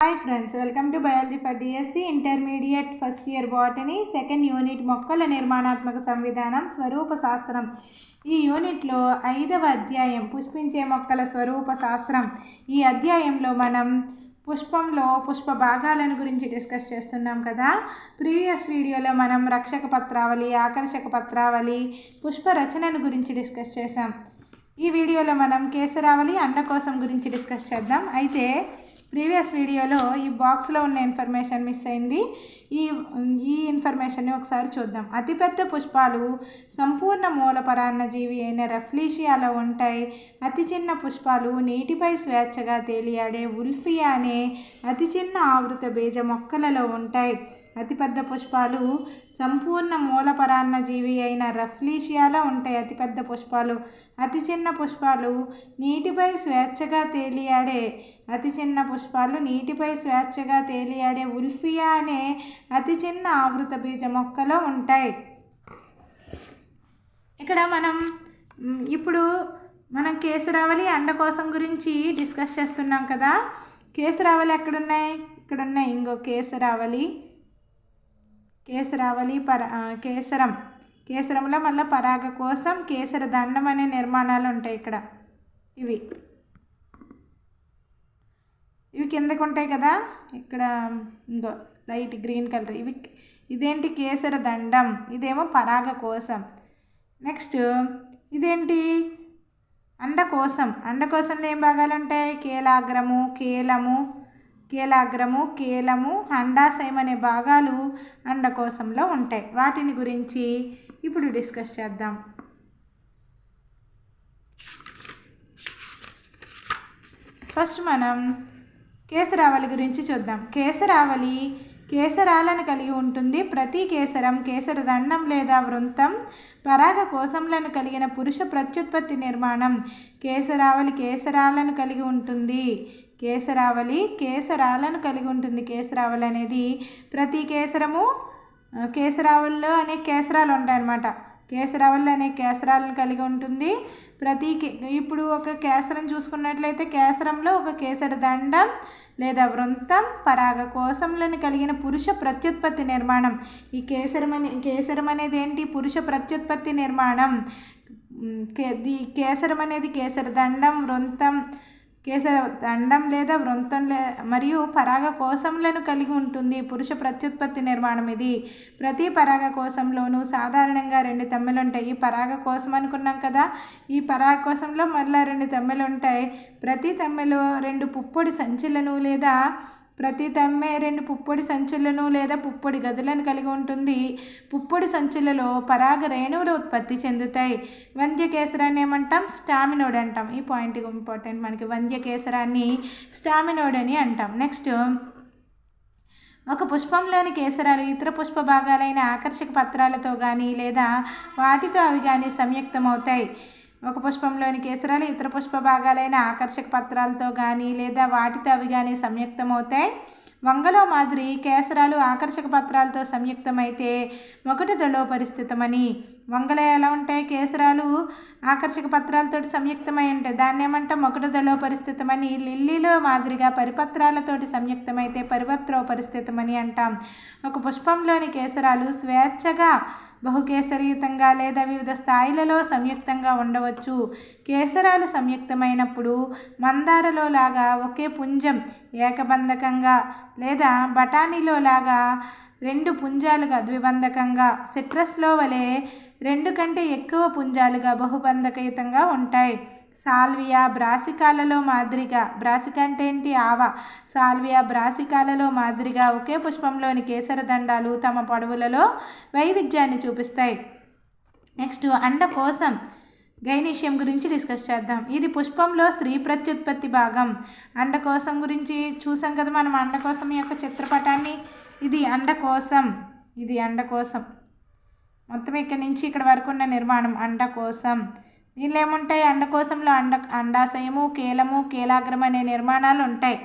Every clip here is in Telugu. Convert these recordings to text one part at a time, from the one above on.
Hi friends welcome to biology for DSC intermediate first year botany second unit మొక్కల నిర్మాణాత్మక సంవిధానం స్వరూప శాస్త్రం. ఈ యూనిట్లో ఐదవ అధ్యాయం పుష్పించే మొక్కల స్వరూప శాస్త్రం. ఈ అధ్యాయంలో మనం పుష్పంలో పుష్ప భాగాలను గురించి డిస్కస్ చేస్తున్నాం కదా. ప్రీవియస్ వీడియోలో మనం రక్షక పత్రావళి ఆకర్షక పత్రావళి పుష్ప రచనను గురించి డిస్కస్ చేసాం ఈ వీడియోలో మనం కేసరావళి అండకోశం గురించి డిస్కస్ చేద్దాం. అయితే ప్రీవియస్ వీడియోలో ఈ బాక్స్లో ఉన్న ఇన్ఫర్మేషన్ మిస్ అయింది. ఈ ఈ ఇన్ఫర్మేషన్ని ఒకసారి చూద్దాం. అతిపెద్ద పుష్పాలు సంపూర్ణ మూలపరాన్నజీవి అయిన రెఫ్లీషియాలో ఉంటాయి. అతి చిన్న పుష్పాలు నీటిపై స్వేచ్ఛగా తేలియాడే ఉల్ఫియా అనే అతి చిన్న ఆవృత బీజ మొక్కలలో ఉంటాయి. అతిపెద్ద పుష్పాలు సంపూర్ణ మూలపరాన్నజీవి అయిన రఫ్లీషియాలో ఉంటాయి అతిపెద్ద పుష్పాలు. అతి చిన్న పుష్పాలు నీటిపై స్వేచ్ఛగా తేలియాడే అతి చిన్న పుష్పాలు నీటిపై స్వేచ్ఛగా తేలియాడే ఉల్ఫియా అనే అతి చిన్న ఆవృత బీజ మొక్కలో ఉంటాయి. ఇక్కడ మనం ఇప్పుడు మనం కేసరావళి అండకోశం గురించి డిస్కస్ చేస్తున్నాం కదా. కేసరావళి ఎక్కడున్నాయి? ఇక్కడ ఉన్నాయి ఇంకో కేసరావళి. కేసరావళి పర కేసరం. కేసరంలో మళ్ళీ పరాగ కోసం కేసర దండం అనే నిర్మాణాలు ఉంటాయి ఇక్కడ. ఇవి. ఇవి కిందకు ఉంటాయి కదా? ఇక్కడ ఇందో లైట్ గ్రీన్ కలర్. ఇవి ఇదేంటి కేసర దండం? ఇదేమో పరాగ కోసం. నెక్స్ట్ ఇదేంటి? అండకోశం అండకోశంలో ఏం భాగాలు ఉంటాయి? కేలాగ్రము కేలము కేలాగ్రము కేలము అండాశయం అనే భాగాలు అండకోశంలో ఉంటాయి. వాటిని గురించి ఇప్పుడు డిస్కస్ చేద్దాం. ఫస్ట్ మనం కేసరావళి గురించి చూద్దాం. కేసరావళి కేసరాలను కలిగి ఉంటుంది. ప్రతి కేసరం కేసర దండం లేదా వృంతం పరాగ కోశంలను కలిగిన పురుష ప్రత్యుత్పత్తి నిర్మాణం. కేసరావళి కేసరాలను కలిగి ఉంటుంది. కేసరావళి కేసరాలను కలిగి ఉంటుంది కేసరావళి అనేది. ప్రతి కేసరము కేసరావళిలో అనే అనేక కేసరాలు ఉంటాయన్నమాట. కేసరావళి అనేక కేసరాలను కలిగి ఉంటుంది. ప్రతి కే ఇప్పుడు ఒక కేసరం చూసుకున్నట్లయితే కేసరంలో ఒక కేసర దండం లేదా వృంతం పరాగ కోశంలను కలిగిన పురుష ప్రత్యుత్పత్తి నిర్మాణం. ఈ కేసరం అనే కేసరం అనేది ఏంటి? పురుష ప్రత్యుత్పత్తి నిర్మాణం. కే ది కేసరం అనేది కేసర దండం వృంతం కేసర దండం లేదా వృంతం లే మరియు పరాగ కోశంలను కలిగి ఉంటుంది. పురుష ప్రత్యుత్పత్తి నిర్మాణం ఇది. ప్రతి పరాగ కోశంలోనూ సాధారణంగా రెండు తమ్మెలు ఉంటాయి ఈ పరాగ కోశం అనుకున్నాం కదా? ఈ పరాగ కోశంలో మళ్ళీ రెండు తమ్మెలు ఉంటాయి ప్రతి తమ్మెలో రెండు పుప్పొడి సంచులను లేదా ప్రతి తమ్మె రెండు పుప్పొడి సంచులను లేదా పుప్పొడి గదులను కలిగి ఉంటుంది. పుప్పొడి సంచులలో పరాగ రేణువులు ఉత్పత్తి చెందుతాయి. వంద్య కేసరాన్ని ఏమంటాం? స్టామినోడ్ అంటాం. ఈ పాయింట్ ఇంపార్టెంట్ మనకి వంద్య కేసరాన్ని స్టామినోడ్ అని అంటాం. నెక్స్ట్ ఒక పుష్పంలోని కేసరాలు ఇతర పుష్ప భాగాలైన ఆకర్షక పత్రాలతో కానీ లేదా వాటితో అవి కానీ సంయుక్తమవుతాయి. ఒక పుష్పంలోని కేసరాలు ఇతర పుష్ప భాగాలైన ఆకర్షక పత్రాలతో కానీ లేదా వాటితో అవి కానీ సంయుక్తమవుతాయి వంగలో మాదిరి కేసరాలు ఆకర్షక పత్రాలతో సంయుక్తమైతే మొకటిదలో పరిస్థితమని. వంగలో ఎలా ఉంటాయి? కేసరాలు ఆకర్షక పత్రాలతో సంయుక్తమై ఉంటాయి దాన్ని ఏమంటాం మొకటిదలో పరిస్థితమని లిల్లీలో మాదిరిగా పరిపత్రాలతోటి సంయుక్తమైతే పరిపత్రో పరిస్థితమని అంటాం. ఒక పుష్పంలోని కేసరాలు స్వేచ్ఛగా బహుకేసరయుతంగా లేదా వివిధ స్థాయిలలో సంయుక్తంగా ఉండవచ్చు. కేసరాలు సంయుక్తమైనప్పుడు మందారలో లాగా ఒకే పుంజం ఏకబంధకంగా లేదా బఠానీలో లాగా రెండు పుంజాలుగా ద్విబంధకంగా సిట్రస్లో వలె రెండు కంటే ఎక్కువ పుంజాలుగా బహుబంధకయుతంగా ఉంటాయి. సాల్వియా బ్రాసికాలలో మాదిరిగా బ్రాసిక అంటే ఏంటి ఆవ? సాల్వియా బ్రాసికాలలో మాదిరిగా ఒకే పుష్పంలోని కేసర దండాలు తమ పొడవులలో వైవిధ్యాన్ని చూపిస్తాయి. నెక్స్ట్ అండకోశం గైనీషియం గురించి డిస్కస్ చేద్దాం. ఇది పుష్పంలో స్త్రీ ప్రత్యుత్పత్తి భాగం. అండకోశం గురించి చూసాం కదా మనం అండకోశం యొక్క చిత్రపటాన్ని. ఇది అండకోశం ఇది అండకోశం మొత్తం ఇక్కడ నుంచి ఇక్కడ వరకు ఉన్న నిర్మాణం అండకోశం దీనిలో ఏముంటాయి అండకోశంలో అండ అండాశయము కేలము కేలాగ్రం అనే నిర్మాణాలు ఉంటాయి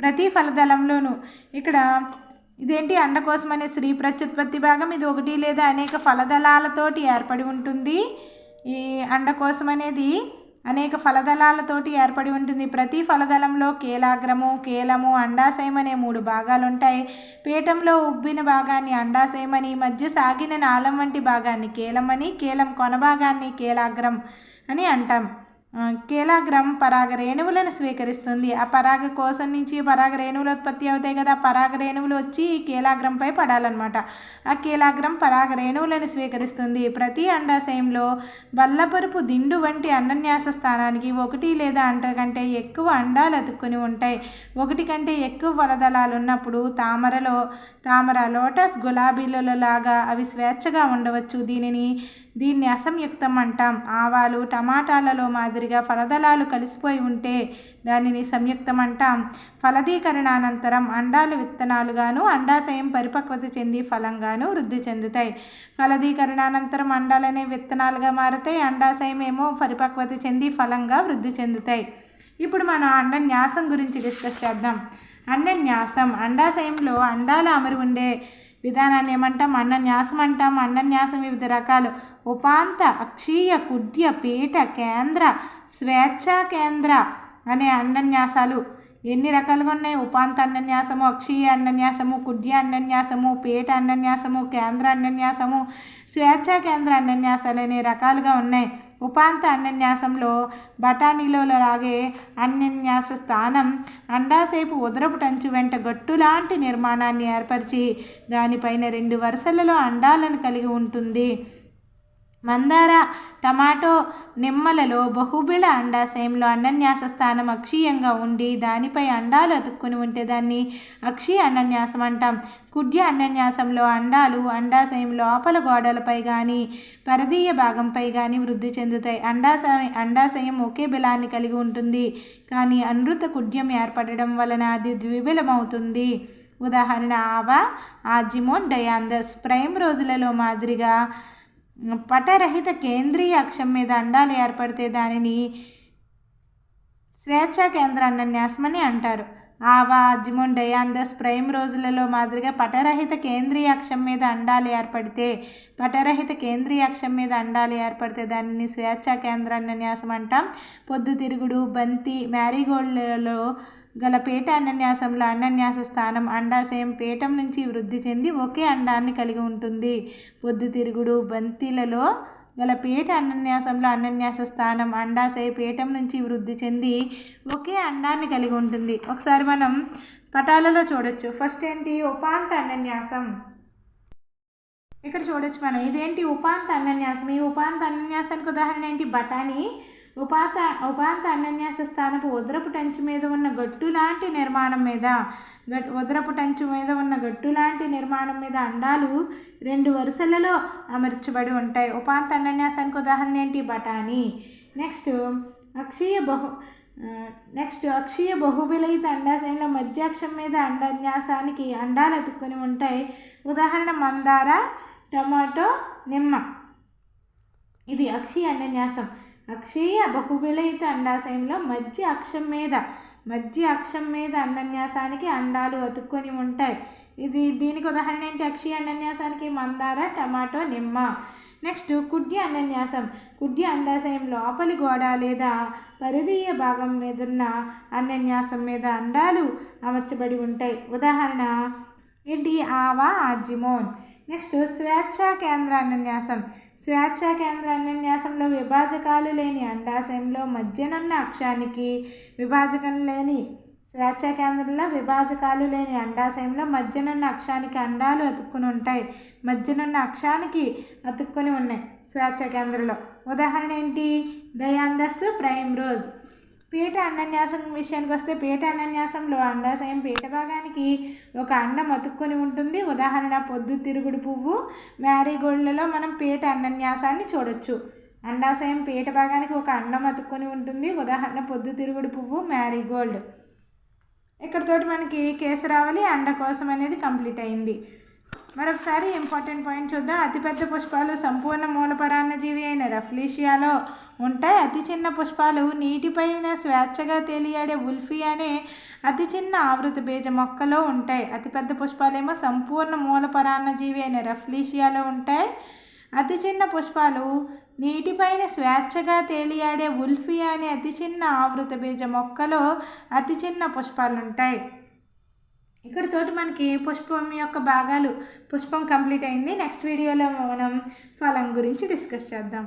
ప్రతి ఫలదళంలోనూ ఇక్కడ ఇదేంటి? అండకోశం అనే స్త్రీ ప్రత్యుత్పత్తి భాగం? ఇది ఒకటి లేదా అనేక ఫలదళాలతోటి ఏర్పడి ఉంటుంది. ఈ అండకోశం అనేది అనేక ఫలదళాలతోటి ఏర్పడి ఉంటుంది. ప్రతి ఫలదళంలో కేలాగ్రము కేలము అండాశయం అనే మూడు భాగాలు ఉంటాయి పీఠంలో ఉబ్బిన భాగాన్ని అండాశయమని మధ్య సాగిన నాళం వంటి భాగాన్ని కేలమని కేలం కొన భాగాన్ని కేలాగ్రం అని అంటాం. కేలాగ్రం పరాగ రేణువులను స్వీకరిస్తుంది. ఆ పరాగ కోశం నుంచి పరాగ రేణువులు ఉత్పత్తి అవుతాయి కదా పరాగ రేణువులు వచ్చి ఈ కేలాగ్రంపై పడాలన్నమాట. ఆ కేలాగ్రం పరాగ రేణువులను స్వీకరిస్తుంది. ప్రతి అండాశయంలో బల్లపరుపు దిండు వంటి అండన్యాస స్థానానికి ఒకటి లేదా అంతకంటే ఎక్కువ అండాలు అతుక్కుని ఉంటాయి. ఒకటి కంటే ఎక్కువ ఫలదళాలు ఉన్నప్పుడు తామరలో తామర లోటస్ గులాబీలలో లాగా అవి స్వేచ్ఛగా ఉండవచ్చు. దీనిని దీన్ని అసంయుక్తం అంటాం ఆవాలు టమాటాలలో మాదిరిగా ఫలదళాలు కలిసిపోయి ఉంటే దానిని సంయుక్తం అంటాం ఫలదీకరణానంతరం అండాలు విత్తనాలుగాను అండాశయం పరిపక్వత చెంది ఫలంగాను వృద్ధి చెందుతాయి. ఫలదీకరణానంతరం అండాలనే విత్తనాలుగా మారుతాయి అండాశయం ఏమో పరిపక్వత చెంది ఫలంగా వృద్ధి చెందుతాయి. ఇప్పుడు మనం అండన్యాసం గురించి డిస్కస్ చేద్దాం. అండన్యాసం అండాశయంలో అండాలు అమరి ఉండే విధానాన్ని ఏమంటాం? అన్నన్యాసం అంటాం. అన్నన్యాసం వివిధ రకాలు. ఉపాంత అక్షీయ కుడ్య పీఠ కేంద్ర స్వేచ్ఛా కేంద్ర అనే అన్నన్యాసాలు ఎన్ని రకాలుగా ఉన్నాయి? ఉపాంత అన్నన్యాసము అక్షీయ అన్నన్యాసము కుడ్య అన్నన్యాసము పీఠ అన్నన్యాసము కేంద్ర అన్నన్యాసము స్వేచ్ఛా కేంద్ర అన్నన్యాసాలు అనే రకాలుగా ఉన్నాయి. ఉపాంత అన్యన్యాసంలో బఠానీలో లాగే అన్యన్యాస స్థానం అండాసేపు ఉదరపు టంచు వెంట గట్టులాంటి నిర్మాణాన్ని ఏర్పరిచి దానిపైన రెండు వరుసలలో అండాలను కలిగి ఉంటుంది. మందార టమాటో నిమ్మలలో బహుబిళ అండాశయంలో అన్నన్యాస స్థానం అక్షీయంగా ఉండి దానిపై అండాలు అతుక్కుని ఉంటే దాన్ని అక్షీయ అన్నన్యాసం అంటాం. కుడ్య అన్నన్యాసంలో అండాలు అండాశయం లోపల గోడలపై కానీ పరదీయ భాగంపై కానీ వృద్ధి చెందుతాయి. అండాశయం అండాశయం ఒకే బిలాన్ని కలిగి ఉంటుంది. కానీ అనృత కుడ్యం ఏర్పడడం వలన అది ద్విబిలమవుతుంది ఉదాహరణ ఆవా ఆజిమోన్ డయాందస్. ప్రైమ్ రోజులలో మాదిరిగా పటరహిత కేంద్రీయ అక్షం మీద అండాలు ఏర్పడితే దానిని స్వేచ్ఛా కేంద్ర అన్నన్యాసమని అంటారు. ఆవా అజ్మోన్ డయాందస్ ప్రైమ్ రోజులలో మాదిరిగా పటరహిత కేంద్రీయ అక్షం మీద అండాలు ఏర్పడితే పటరహిత కేంద్రీయ అక్షం మీద అండాలు ఏర్పడితే దానిని స్వేచ్ఛా కేంద్ర న్యాసం అంటాం పొద్దుతిరుగుడు బంతి మ్యారీగోల్డ్లలో గల పేట అన్నన్యాసంలో అన్నన్యాస స్థానం అండాశయం పీఠం నుంచి వృద్ధి చెంది ఒకే అండాన్ని కలిగి ఉంటుంది. పొద్దుతిరుగుడు బంతిలలో గల పేట అన్నన్యాసంలో అన్నన్యాస స్థానం అండాశయ పీఠం నుంచి వృద్ధి చెంది ఒకే అండాన్ని కలిగి ఉంటుంది. ఒకసారి మనం పటాలలో చూడొచ్చు. ఫస్ట్ ఏంటి? ఉపాంత అన్నన్యాసం. ఇక్కడ చూడొచ్చు మనం. ఇదేంటి? ఉపాంత అన్నన్యాసం. ఈ ఉపాంత అన్యన్యాసానికి ఉదాహరణ ఏంటి? బఠానీ ఉపాత ఉపాంత అన్నన్యాస స్థానపు ఉదరపు టంచు మీద ఉన్న గట్టు లాంటి నిర్మాణం మీద గట్ ఉదరపు టంచు మీద ఉన్న గట్టు లాంటి నిర్మాణం మీద అండాలు రెండు వరుసలలో అమర్చబడి ఉంటాయి. ఉపాంత అన్నన్యాసానికి ఉదాహరణ ఏంటి? బఠానీ. నెక్స్ట్ అక్షీయ బహు నెక్స్ట్ అక్షీయ బహుబిలయిత అండాశయంలో మధ్యాక్షం మీద అండన్యాసానికి అండాలు అతుక్కుని ఉంటాయి. ఉదాహరణ మందార టమాటో నిమ్మ. ఇది అక్షీయ అన్యన్యాసం అక్షీయ బహువిలయిత అండాశయంలో మధ్య అక్షం మీద మధ్య అక్షం మీద అన్నన్యాసానికి అండాలు అతుక్కొని ఉంటాయి. ఇది దీనికి ఉదాహరణ ఏంటి? అక్షీయ అన్నన్యాసానికి మందార టమాటో నిమ్మ. నెక్స్ట్ కుడ్య అన్నన్యాసం కుడ్య అండాశయం లోపలి గోడ లేదా పరిధీయ భాగం మీదున్న అన్నన్యాసం మీద అండాలు అమర్చబడి ఉంటాయి. ఉదాహరణ ఏంటి? ఆవా ఆజిమోన్. నెక్స్ట్ స్వేచ్ఛా కేంద్ర అన్నన్యాసం స్వేచ్ఛా కేంద్ర అన్యన్యాసంలో విభాజకాలు లేని అండాశయంలో మధ్యనున్న అక్షానికి విభాజకం లేని స్వేచ్ఛా కేంద్రంలో విభాజకాలు లేని అండాశయంలో మధ్యనున్న అక్షానికి అండాలు అతుక్కుని ఉంటాయి. మధ్యనున్న అక్షానికి అతుక్కుని ఉన్నాయి స్వేచ్ఛా కేంద్రంలో. ఉదాహరణ ఏంటి? Dianthus primrose. పీఠ అన్నన్యాసం విషయానికి వస్తే పీఠ అన్నన్యాసంలో అండాశయం పీఠ భాగానికి ఒక అండం అతుక్కొని ఉంటుంది. ఉదాహరణ పొద్దు తిరుగుడు పువ్వు మ్యారీగోల్డ్లలో మనం పీఠ అన్నన్యాసాన్ని చూడొచ్చు. అండాశయం పీఠ భాగానికి ఒక అండం అతుక్కొని ఉంటుంది. ఉదాహరణ పొద్దు తిరుగుడు పువ్వు మ్యారీగోల్డ్ ఇక్కడతోటి మనకి కేసరావళి అండ కోసం అనేది కంప్లీట్ అయింది. మరొకసారి ఇంపార్టెంట్ పాయింట్ చూద్దాం. అతిపెద్ద పుష్పాలు సంపూర్ణ మూలపరాన్న జీవి అయిన రఫ్లీషియాలో ఉంటాయి. అతి చిన్న పుష్పాలు నీటిపైన స్వేచ్ఛగా తేలియాడే ఉల్ఫీ అనే అతి చిన్న ఆవృత బీజ మొక్కలో ఉంటాయి. అతిపెద్ద పుష్పాలేమో సంపూర్ణ మూలపరాన్నజీవి అయిన రఫ్లీషియాలో ఉంటాయి. అతి చిన్న పుష్పాలు నీటిపైన స్వేచ్ఛగా తేలియాడే ఉల్ఫీ అనే అతి చిన్న ఆవృత బీజ మొక్కలో అతి చిన్న పుష్పాలు ఉంటాయి ఇక్కడ తోటి మనకి పుష్పం యొక్క భాగాలు పుష్పం కంప్లీట్ అయింది. నెక్స్ట్ వీడియోలో మనం ఫలం గురించి డిస్కస్ చేద్దాం.